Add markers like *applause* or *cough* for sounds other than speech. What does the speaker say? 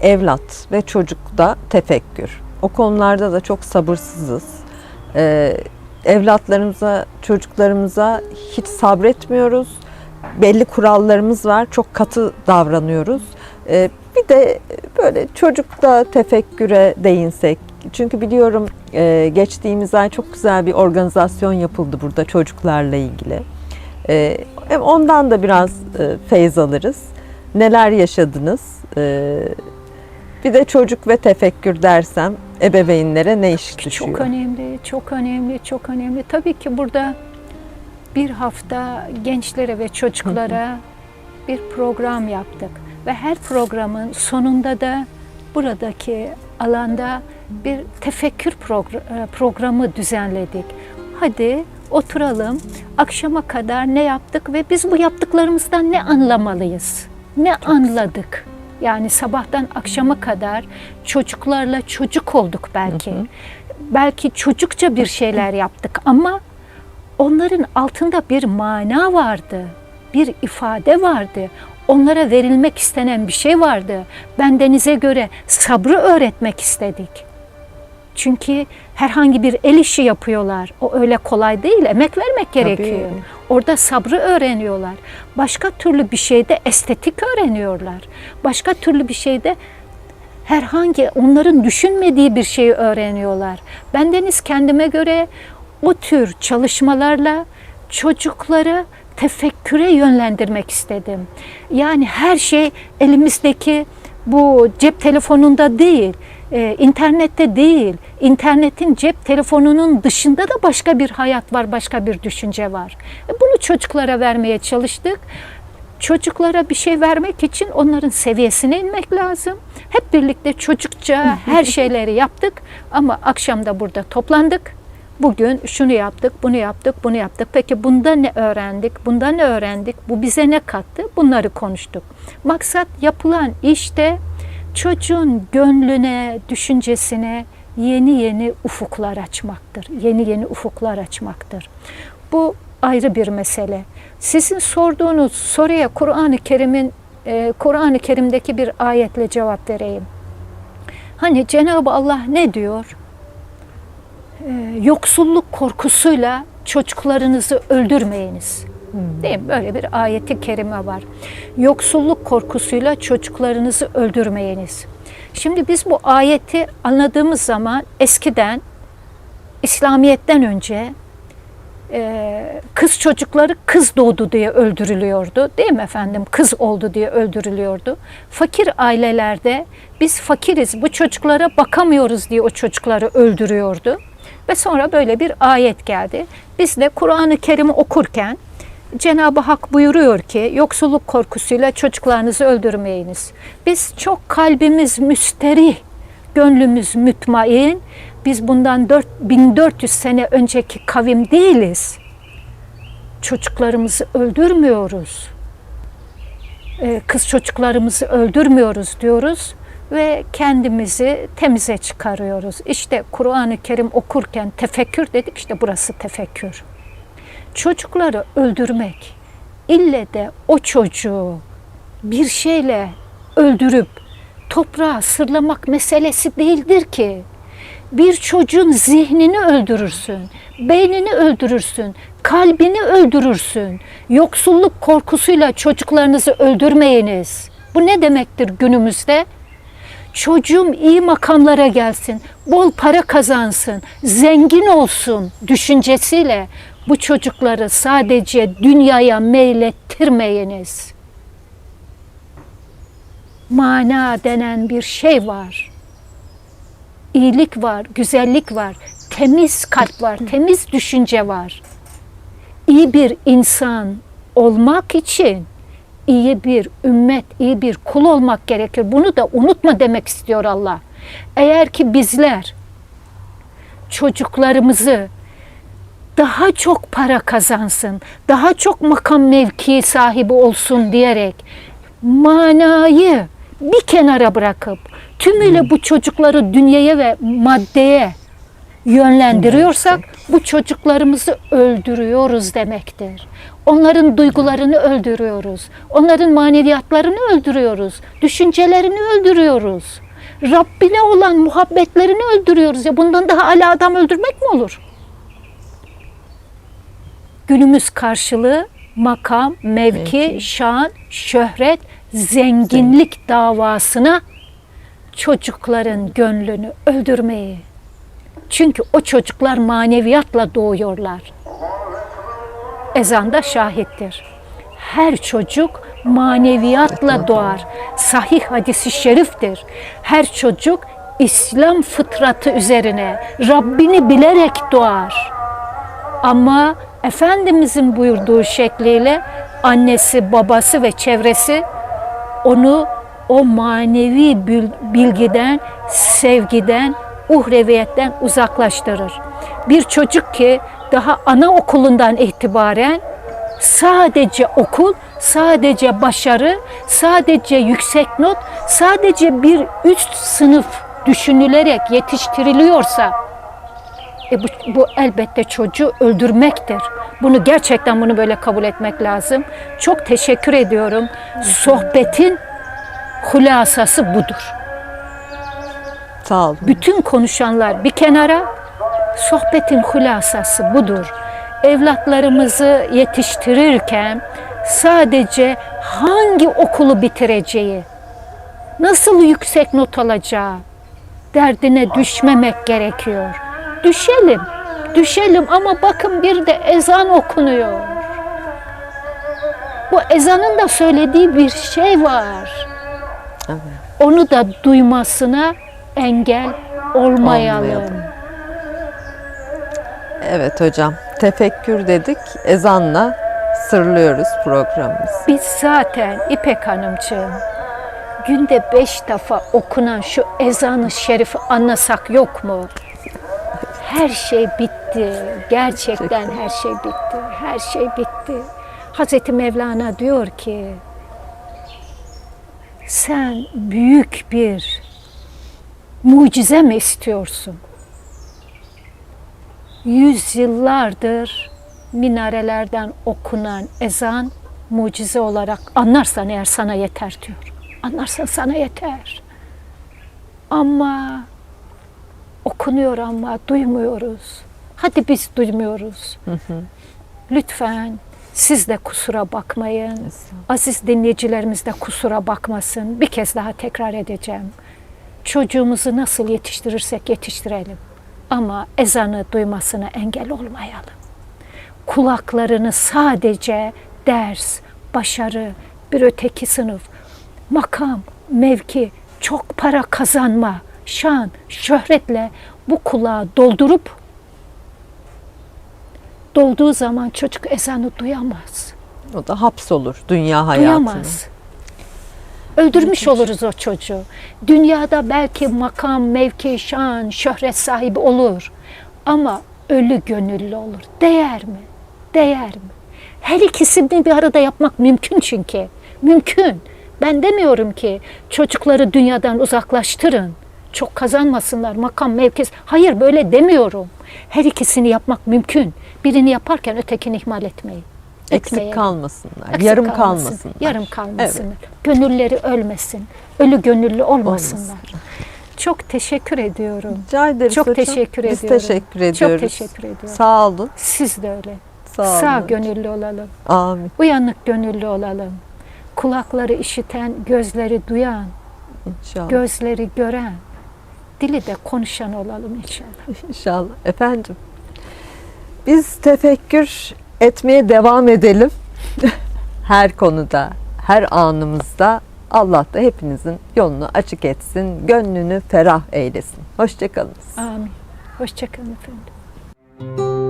evlat ve çocukta tefekkür. O konularda da çok sabırsızız. Ee, evlatlarımıza, çocuklarımıza hiç sabretmiyoruz. Belli kurallarımız var. Çok katı davranıyoruz. Ee, bir de böyle çocukta tefekküre değinsek. Çünkü biliyorum e, geçtiğimiz ay çok güzel bir organizasyon yapıldı burada çocuklarla ilgili. Hem ondan da biraz e, feyz alırız. Neler yaşadınız? Ee, bir de çocuk ve tefekkür dersem ebeveynlere ne iş düşüyor? Çok önemli, çok önemli, çok önemli. Tabii ki burada bir hafta gençlere ve çocuklara bir program yaptık. Ve her programın sonunda da buradaki alanda bir tefekkür e, programı düzenledik. Hadi oturalım, akşama kadar ne yaptık ve biz bu yaptıklarımızdan ne anlamalıyız? Ne anladık? Yani sabahtan akşama kadar çocuklarla çocuk olduk belki. Belki çocukça bir şeyler yaptık ama onların altında bir mana vardı, bir ifade vardı. Onlara verilmek istenen bir şey vardı. Bendenize göre sabrı öğretmek istedik. Çünkü herhangi bir el işi yapıyorlar. O öyle kolay değil. Emek vermek gerekiyor. Orada sabrı öğreniyorlar. Başka türlü bir şeyde estetik öğreniyorlar. Başka türlü bir şeyde herhangi onların düşünmediği bir şeyi öğreniyorlar. Bendeniz kendime göre o tür çalışmalarla çocukları tefekküre yönlendirmek istedim. Yani her şey elimizdeki bu cep telefonunda değil, e, internette değil. İnternetin cep telefonunun dışında da başka bir hayat var, başka bir düşünce var. E, bunu çocuklara vermeye çalıştık. Çocuklara bir şey vermek için onların seviyesine inmek lazım. Hep birlikte çocukça her şeyleri yaptık ama akşam da burada toplandık. Bugün şunu yaptık, bunu yaptık, bunu yaptık. Peki bunda ne öğrendik? Bunda ne öğrendik? Bu bize ne kattı? Bunları konuştuk. Maksat yapılan işte çocuğun gönlüne, düşüncesine yeni yeni ufuklar açmaktır. Yeni yeni ufuklar açmaktır. Bu ayrı bir mesele. Sizin sorduğunuz soruya Kur'an-ı Kerim'in e, Kur'an-ı Kerim'deki bir ayetle cevap vereyim. Hani Cenab-ı Allah ne diyor? Ee, yoksulluk korkusuyla çocuklarınızı öldürmeyiniz. Değil mi? Böyle bir ayeti kerime var. Yoksulluk korkusuyla çocuklarınızı öldürmeyiniz. Şimdi biz bu ayeti anladığımız zaman eskiden İslamiyet'ten önce e, kız çocukları kız doğdu diye öldürülüyordu. Değil mi efendim? Kız oldu diye öldürülüyordu. Fakir ailelerde biz fakiriz, bu çocuklara bakamıyoruz diye o çocukları öldürüyordu. Ve sonra böyle bir ayet geldi. Biz de Kur'an-ı Kerim'i okurken Cenab-ı Hak buyuruyor ki yoksulluk korkusuyla çocuklarınızı öldürmeyiniz. Biz çok kalbimiz müsterih, gönlümüz mütmain. Biz bundan 4, 1400 sene önceki kavim değiliz. Çocuklarımızı öldürmüyoruz. Ee, Kız çocuklarımızı öldürmüyoruz diyoruz ve kendimizi temize çıkarıyoruz. İşte Kur'an-ı Kerim okurken tefekkür dedik işte burası tefekkür. Çocukları öldürmek ille de o çocuğu bir şeyle öldürüp toprağa sırlamak meselesi değildir ki. Bir çocuğun zihnini öldürürsün, beynini öldürürsün, kalbini öldürürsün. Yoksulluk korkusuyla çocuklarınızı öldürmeyiniz. Bu ne demektir günümüzde? Çocuğum iyi makamlara gelsin, bol para kazansın, zengin olsun düşüncesiyle bu çocukları sadece dünyaya meylettirmeyiniz. Mana denen bir şey var. İyilik var, güzellik var, temiz kalp var, temiz düşünce var. İyi bir insan olmak için iyi bir ümmet, iyi bir kul olmak gerekir. Bunu da unutma demek istiyor Allah. Eğer ki bizler çocuklarımızı daha çok para kazansın, daha çok makam mevki sahibi olsun diyerek manayı bir kenara bırakıp tümüyle bu çocukları dünyaya ve maddeye yönlendiriyorsak bu çocuklarımızı öldürüyoruz demektir. Onların duygularını öldürüyoruz. Onların maneviyatlarını öldürüyoruz. Düşüncelerini öldürüyoruz. Rabbine olan muhabbetlerini öldürüyoruz. Ya bundan daha ala adam öldürmek mi olur? Günümüz karşılığı makam, mevki, Mevki. şan, şöhret, zenginlik davasına çocukların gönlünü öldürmeyi. Çünkü o çocuklar maneviyatla doğuyorlar. Ezan da şahittir. Her çocuk maneviyatla doğar. Sahih hadisi şeriftir. Her çocuk İslam fıtratı üzerine Rabbini bilerek doğar. Ama Efendimizin buyurduğu şekliyle annesi, babası ve çevresi onu o manevi bil- bilgiden, sevgiden, uhreviyetten uzaklaştırır. Bir çocuk ki daha anaokulundan itibaren sadece okul, sadece başarı, sadece yüksek not, sadece bir üst sınıf düşünülerek yetiştiriliyorsa e bu, bu elbette çocuğu öldürmektir. Bunu gerçekten bunu böyle kabul etmek lazım. Çok teşekkür ediyorum. Sohbetin hulasası budur. Sağ olun. Bütün konuşanlar bir kenara, sohbetin hulasası budur. Evlatlarımızı yetiştirirken sadece hangi okulu bitireceği, nasıl yüksek not alacağı derdine düşmemek gerekiyor. Düşelim, düşelim ama bakın bir de ezan okunuyor. Bu ezanın da söylediği bir şey var onu da duymasına engel olmayalım. Olmayalım. Evet hocam. Tefekkür dedik. Ezanla sırlıyoruz programımızı. Biz zaten İpek Hanımcığım günde beş defa okunan şu ezanı şerifi anlasak yok mu? Her şey bitti. Gerçekten her şey bitti. Her şey bitti. Hazreti Mevlana diyor ki sen büyük bir mucize mi istiyorsun? Yüzyıllardır minarelerden okunan ezan mucize olarak anlarsan eğer sana yeter diyor. Anlarsan sana yeter. Ama okunuyor ama duymuyoruz. Hadi biz duymuyoruz. Lütfen siz de kusura bakmayın. Aziz dinleyicilerimiz de kusura bakmasın. Bir kez daha tekrar edeceğim. Çocuğumuzu nasıl yetiştirirsek yetiştirelim. Ama ezanı duymasına engel olmayalım. Kulaklarını sadece ders, başarı, bir öteki sınıf, makam, mevki, çok para kazanma, şan, şöhretle bu kulağı doldurup dolduğu zaman çocuk ezanı duyamaz. O da hapsolur dünya hayatına. Duyamaz. Öldürmüş oluruz o çocuğu. Dünyada belki makam, mevki, şan, şöhret sahibi olur. Ama ölü gönüllü olur. Değer mi? Değer mi? Her ikisini bir arada yapmak mümkün çünkü. Mümkün. Ben demiyorum ki çocukları dünyadan uzaklaştırın. Çok kazanmasınlar, makam, mevkis. Hayır böyle demiyorum. Her ikisini yapmak mümkün. Birini yaparken ötekini ihmal etmeyin. Eksik Etmeyelim. kalmasınlar. Eksik yarım kalmasın, kalmasınlar. Yarım kalmasınlar. Gönülleri ölmesin. Ölü gönüllü olmasınlar. Olmasınlar. Çok teşekkür ediyorum. Rica ederiz Çok hocam. teşekkür Biz ediyorum. teşekkür Çok ediyoruz. teşekkür ediyorum. Sağ olun. Siz de öyle. Sağ, Sağ olun. gönüllü olalım. Amin. Uyanık gönüllü olalım. Kulakları işiten, gözleri duyan, İnşallah. gözleri gören, dili de konuşan olalım inşallah. İnşallah. Efendim. Biz tefekkür etmeye devam edelim. *laughs* her konuda, her anımızda Allah da hepinizin yolunu açık etsin, gönlünü ferah eylesin. Hoşçakalınız. Amin. Hoşçakalın efendim.